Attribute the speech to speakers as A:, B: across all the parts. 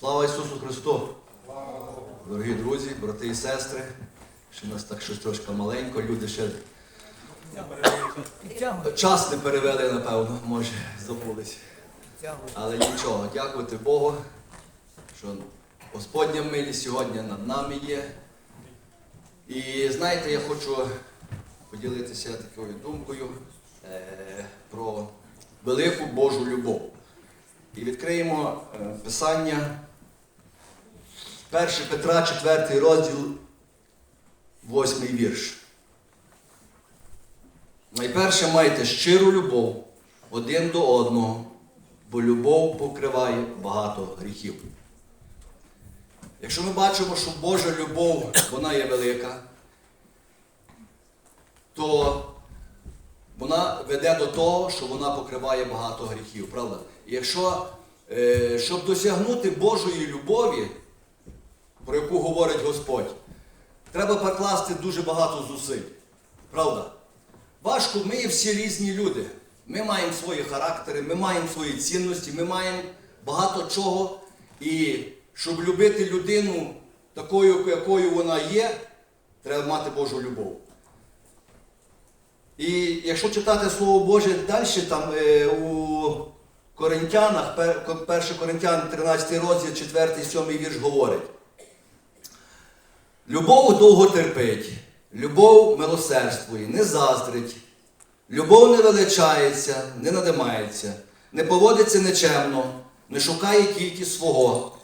A: Слава Ісусу Христу! Дорогі друзі, брати і сестри, ще нас так щось трошки маленько, люди ще час не перевели, напевно, може, забулись. Але нічого, дякувати Богу, що Господня милість сьогодні над нами є. І знаєте, я хочу поділитися такою думкою е, про велику Божу любов. І відкриємо е, Писання 1 Петра, 4 розділ, 8 вірш. Найперше майте щиру любов один до одного, бо любов покриває багато гріхів. Якщо ми бачимо, що Божа любов, вона є велика, то вона веде до того, що вона покриває багато гріхів, правда? І якщо, е, щоб досягнути Божої любові, про яку говорить Господь, треба покласти дуже багато зусиль. Правда? Важко, ми є всі різні люди. Ми маємо свої характери, ми маємо свої цінності, ми маємо багато чого. І щоб любити людину такою, якою вона є, треба мати Божу любов. І якщо читати Слово Боже далі, там е, у Коринтянах, 1 Коринтян 13 розділ, 4, 7 вірш говорить. Любов довго терпить, любов милосердствує, не заздрить, любов не величається, не надимається, не поводиться нечемно, не шукає тільки свого,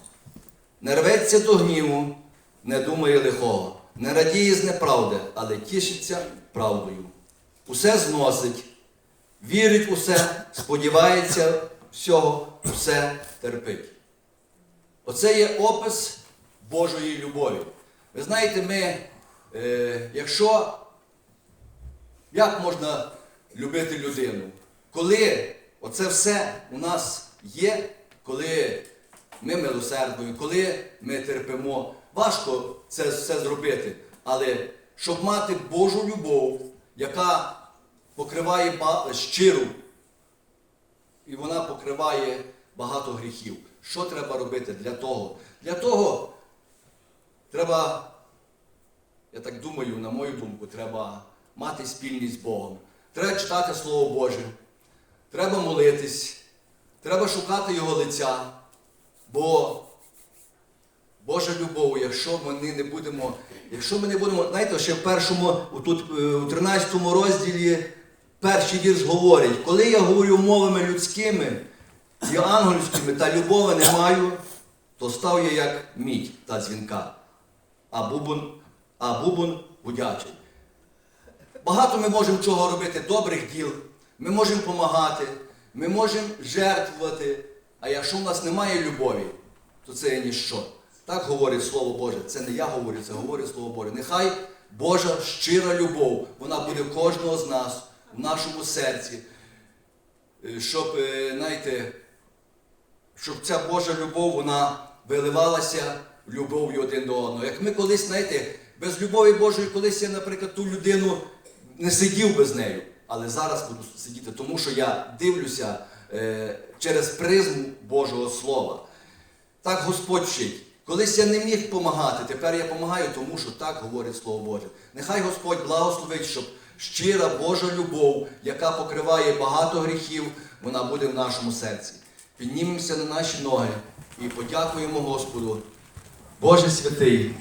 A: не рветься до гніву, не думає лихого, не радіє з неправди, але тішиться правдою. Усе зносить, вірить усе, сподівається всього, усе терпить. Оце є опис Божої любові. Ви знаєте, ми, е, якщо як можна любити людину? Коли оце все у нас є, коли ми милосердуємо, коли ми терпимо, важко це все зробити. Але щоб мати Божу любов, яка покриває щиру, і вона покриває багато гріхів. Що треба робити для того? Для того треба, я так думаю, на мою думку, треба мати спільність з Богом. Треба читати Слово Боже. Треба молитись. Треба шукати Його лиця. Бо Божа любов, якщо ми не будемо, якщо ми не будемо, знаєте, ще в першому, тут е, у 13 розділі перший вірш говорить, коли я говорю мовами людськими і ангельськими та любові не маю, то став я як мідь та дзвінка, а бубон, а бубон гудячий. Багато ми можемо чого робити, добрих діл, ми можемо допомагати, ми можемо жертвувати. А якщо в нас немає любові, то це є ніщо. Так говорить Слово Боже. Це не я говорю, це говорить Слово Боже. Нехай Божа щира любов, вона буде в кожного з нас, в нашому серці. Е, Щоб, е, знаєте, щоб ця Божа любов вона виливалася любов'ю один до одного. Як ми колись, знаєте, без любові Божої, колись я, наприклад, ту людину не сидів без нею, але зараз буду сидіти, тому що я дивлюся е, через призму Божого Слова. Так Господь вчить. Колись я не міг допомагати, тепер я допомагаю, тому що так говорить Слово Боже. Нехай Господь благословить, щоб щира Божа любов, яка покриває багато гріхів, вона буде в нашому серці. Піднімемося на наші ноги і подякуємо Господу. Боже святий,